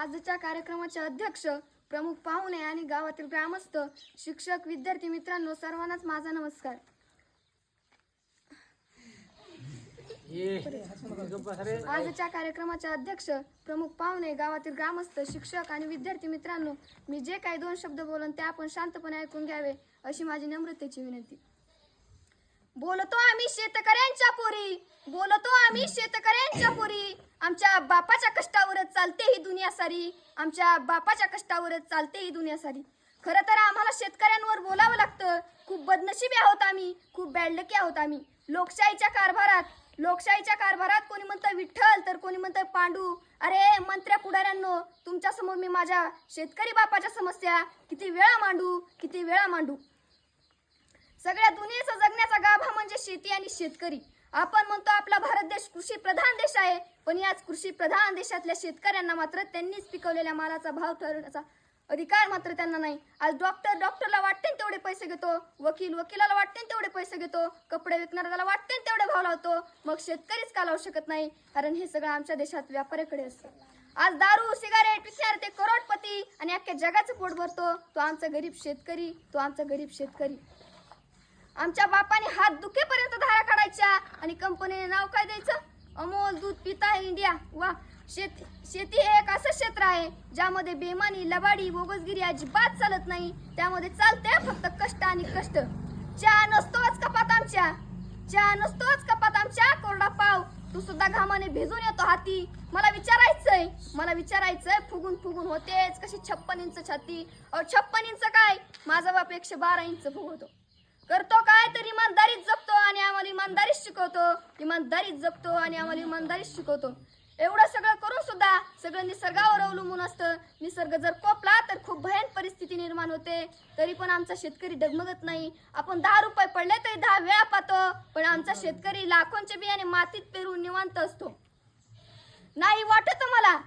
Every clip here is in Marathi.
आजच्या कार्यक्रमाचे अध्यक्ष प्रमुख पाहुणे आणि गावातील ग्रामस्थ शिक्षक विद्यार्थी मित्रांनो सर्वांनाच माझा नमस्कार. आजच्या कार्यक्रमाचे अध्यक्ष प्रमुख पाहुणे गावातील ग्रामस्थ शिक्षक आणि विद्यार्थी मित्रांनो मी जे काही दोन शब्द बोलन ते आपण शांतपणे ऐकून घ्यावे अशी माझी नम्रतेची विनंती. बोलतो आम्ही शेतकऱ्यांच्या पोरी. बोलतो आम्ही शेतकऱ्यांच्या पोरी. आमच्या बापाच्या कष्टावरच चालते ही दुनिया सारी. आमच्या बापाच्या कष्टावरच चालते ही दुनिया सारी. खरं तर आम्हाला शेतकऱ्यांवर बोलावं लागतं. खूप बदनशिबी आहोत आम्ही. खूप बॅडलकी आहोत आम्ही. लोकशाहीच्या कारभारात लोकशाहीच्या कारभारात कोणी म्हणतं विठ्ठल तर कोणी म्हणतं पांडू. अरे मंत्र्या पुढाऱ्यांनो तुमच्यासमोर मी माझ्या शेतकरी बापाच्या समस्या किती वेळा मांडू किती वेळा मांडू. सगळ्या दुनियेचा जगण्याचा गाभा म्हणजे शेती आणि शेतकरी. आपण म्हणतो आपला भारत देश कृषी प्रधान देश आहे पण याच कृषी प्रधान देशातल्या शेतकऱ्यांना मात्र त्यांनीच पिकवलेल्या मालाचा भाव ठरवण्याचा अधिकार मात्र त्यांना नाही. आज डॉक्टर डॉक्टरला वाटते तेवढे पैसे घेतो वकील वकिलाला वाटते तेवढे पैसे घेतो कपडे विकणाऱ्याला वाटते तेवढे भाव लावतो मग शेतकरीच का लावू शकत नाही? कारण हे सगळं आमच्या देशात व्यापाऱ्याकडे असतं. आज दारू सिगारेट विकणारे ते करोडपती आणि अख्ख्या जगाचं पोट भरतो. तो आमचा गरीब शेतकरी तो आमचा गरीब शेतकरी. आमच्या बापाने हात दुखेपर्यंत धारा काढायच्या. आणि कंपनीने नाव काय द्यायचं? अमोल दूध पिता इंडिया. वा शेत शेती हे एक असं क्षेत्र आहे ज्यामध्ये बेमानी लबाडी बोगसगिरी अजिबात चालत नाही. त्यामध्ये चालते फक्त कष्ट आणि कष्ट. चहा नसतोच कपात आमच्या. चहा नसतोच कपात आमच्या कोरडा पाव. तू सुद्धा घामाने भिजून येतो हाती. मला विचारायचंय. मला विचारायचंय फुगून फुगून होतेच कशी छप्पन इंच छाती. अहो छप्पन इंच काय? माझा बाप एकशे बारा इंच फुगवतो. करतो काय तर इमानदारीच जगतो आणि आम्हाला इमानदारीच शिकवतो. इमानदारीच जगतो आणि आम्हाला इमानदारीच शिकवतो. एवढं सगळं करून सुद्धा सगळं निसर्गावर अवलंबून असतं. निसर्ग जर कोपला तर खूप भयान परिस्थिती निर्माण होते. तरी पण आमचा शेतकरी डगमगत नाही. आपण दहा रुपये पडले तरी दहा वेळा पाहतो पण आमचा शेतकरी लाखोंचे बियाणे मातीत पेरून निवांत असतो. नाही वाटत मला.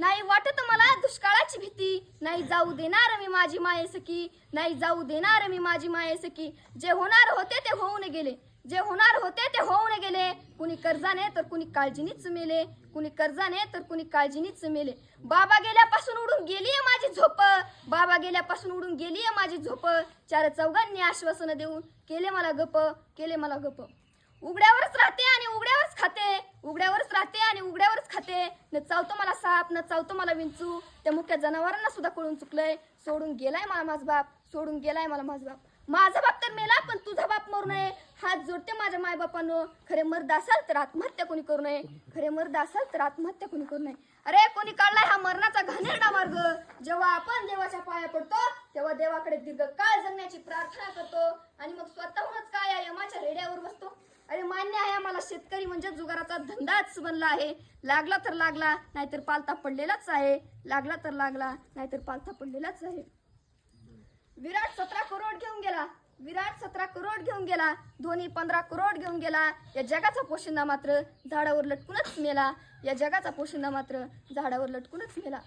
नाही वाटत मला दुष्काळाची भीती. नाही जाऊ देणार मी माझी माये सखी. नाही जाऊ देणार मी माझी माये सखी. जे होणार होते ते होऊन गेले. जे होणार होते ते होऊन गेले. कुणी कर्जाने तर कुणी काळजीनीच मेले. कुणी कर्जाने तर कुणी काळजीनीच मेले. बाबा गेल्यापासून उडून गेलीये माझी झोप. बाबा गेल्यापासून उडून गेलीये माझी झोप. चार चौघांनी आश्वासन देऊन केले मला गप. केले मला गप. उघड्यावरच राहते आणि उघड्यावरच खाते. उघड्यावरच राहते आणि उघड्यावरच खाते. न चावतो मला साप न चावतो मला विंचू. त्या मुख्या जनावरांना सुद्धा कळून चुकलंय. सोडून गेलाय मला माझ बाप. सोडून गेलाय मला माझ बाप. माझा बाप तर मेला पण तुझा बाप मरू नये. हात जोडते माझ्या मायबापांनो. खरे मर्द असाल तर आत्महत्या कोणी करू नये. खरे मर्द असाल तर आत्महत्या कोणी करू नये. अरे कोणी काढलाय हा मरणाचा घाणेरडा मार्ग? जेव्हा आपण देवाच्या पाया पडतो तेव्हा देवाकडे दीर्घकाळ जगण्याची प्रार्थना करतो. आणि मग स्वतःहूनच काय या यमाच्या रेड्यावर बसतो. अरे मान्य आहे आम्हाला शेतकरी म्हणजे जुगाराचा धंदाच बनला आहे. लागला तर लागला नाहीतर पालता पडलेलाच आहे. लागला तर लागला नाहीतर पालता पडलेलाच आहे. विराट सतरा करोड घेऊन गेला. विराट सतरा करोड घेऊन गेला धोनी पंधरा करोड घेऊन गेला. या जगाचा पोशिंदा मात्र झाडावर लटकूनच मेला. या जगाचा पोशिंदा मात्र झाडावर लटकूनच मेला.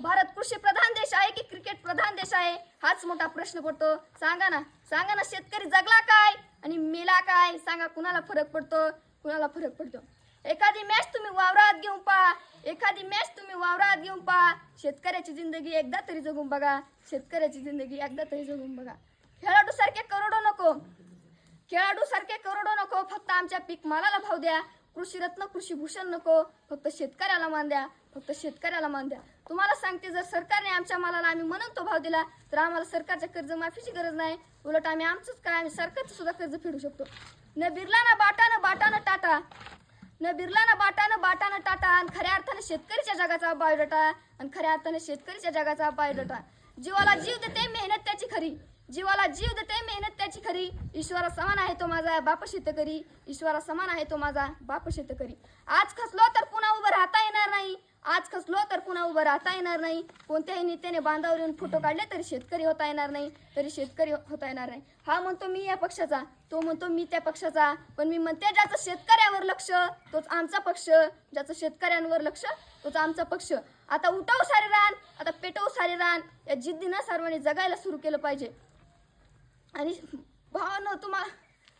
भारत कृषी प्रधान देश आहे की क्रिकेट प्रधान देश आहे? हाच मोठा प्रश्न पडतो. सांगा ना सांगा ना शेतकरी जगला काय आणि मेला काय? सांगा कुणाला फरक पडतो? कुणाला फरक पडतो? एखादी मॅच तुम्ही वावरात घेऊन पहा. एखादी मॅच तुम्ही वावरात घेऊन पहा. शेतकऱ्याची जिंदगी एकदा तरी जगून बघा. शेतकऱ्याची जिंदगी एकदा तरी जगून बघा. खेळाडू सारखे करोडो नको. खेळाडू सारखे करोडो नको. फक्त आमच्या पीक मालाला भाव द्या. कृषी रत्न कृषी भूषण नको. फक्त शेतकऱ्याला मान द्या. फक्त शेतकऱ्याला मान द्या. तुम्हाला सांगते जर सरकारने आमच्या मालाला आम्ही म्हणून तो भाव दिला तर आम्हाला सरकारच्या कर्ज माफीची गरज नाही. उलट आम्ही आमचंच काय आम्ही सरकारचं सुद्धा कर्ज फेडू शकतो. न बिरला ना बाटा न बाटा न टाटा. न बिरला ना बाटा न बाटा न टाटा. आणि खऱ्या अर्थाने शेतकरीच्या जगाचा बायोडाटा. आणि खऱ्या अर्थाने शेतकरीच्या जगाचा बायोडाटा. जीवाला जीव देते मेहनत त्याची खरी. जीवाला जीव देते मेहनत त्याची खरी. ईश्वरा समान आहे तो माझा बाप शेतकरी. ईश्वरा समान आहे तो माझा बाप शेतकरी. आज खसलो तर पुन्हा उभं राहता येणार नाही. आज खसलो तर पुन्हा उभं राहता येणार नाही. कोणत्याही नेत्याने बांधावर येऊन फोटो काढले तरी शेतकरी होता येणार नाही तरी शेतकरी होता येणार नाही. हा म्हणतो मी या पक्षाचा तो म्हणतो मी त्या पक्षाचा. पण मी म्हणते ज्याचं शेतकऱ्यावर लक्ष तोच आमचा पक्ष. ज्याचं शेतकऱ्यांवर लक्ष तोच आमचा पक्ष. आता उठाव सारे रान आता पेटव सारे रान. या जिद्दीनं सर्वांनी जगायला सुरू केलं पाहिजे. आणि भावानं तुम्हाला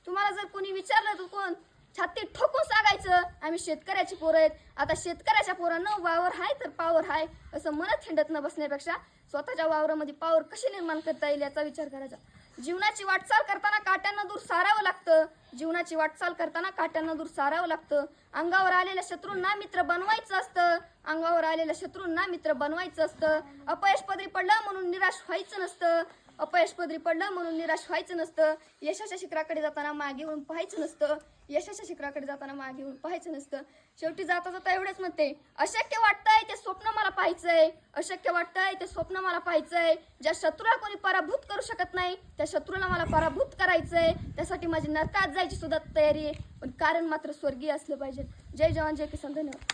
तुम्हाला जर कोणी विचारलं तू कोण? छाती ठोकून सांगायचं आम्ही शेतकऱ्याची पोरं आहेत. आता शेतकऱ्याच्या पोरांना वावर हाय तर पावर हाय असं मनात हिंडत न बसण्यापेक्षा स्वतःच्या वावरामध्ये पावर कशी निर्माण करता येईल याचा विचार करायचा. जीवनाची वाटचाल करताना काट्यांना दूर सारावं लागतं. जीवनाची वाटचाल करताना काट्यांना दूर सारावं लागतं. अंगावर आलेल्या शत्रूंना मित्र बनवायचं असतं. अंगावर आलेल्या शत्रूंना मित्र बनवायचं असतं. अपयश पदरी पडलं म्हणून निराश व्हायचं नसतं. अपयश पदरी पडलं म्हणून निराश व्हायचं नसतं. यशाच्या शिखराकडे जाताना मागे होऊन पाहायचं नसतं. यशाच्या शिखराकडे जाताना मागे होऊन पाहायचं नसतं. शेवटी जाता जाता एवढंच म्हणते अशक्य वाटतंय ते स्वप्न मला पाहायचंय. अशक्य वाटतंय ते स्वप्न मला पाहायचंय. ज्या शत्रूला कोणी पराभूत करू शकत नाही त्या शत्रूला मला पराभूत करायचंय. त्यासाठी माझी नरकात जायची सुद्धा तयारी आहे. पण कारण मात्र स्वर्गीय असलं पाहिजे. जय जवान जय किसान. धन्यवाद.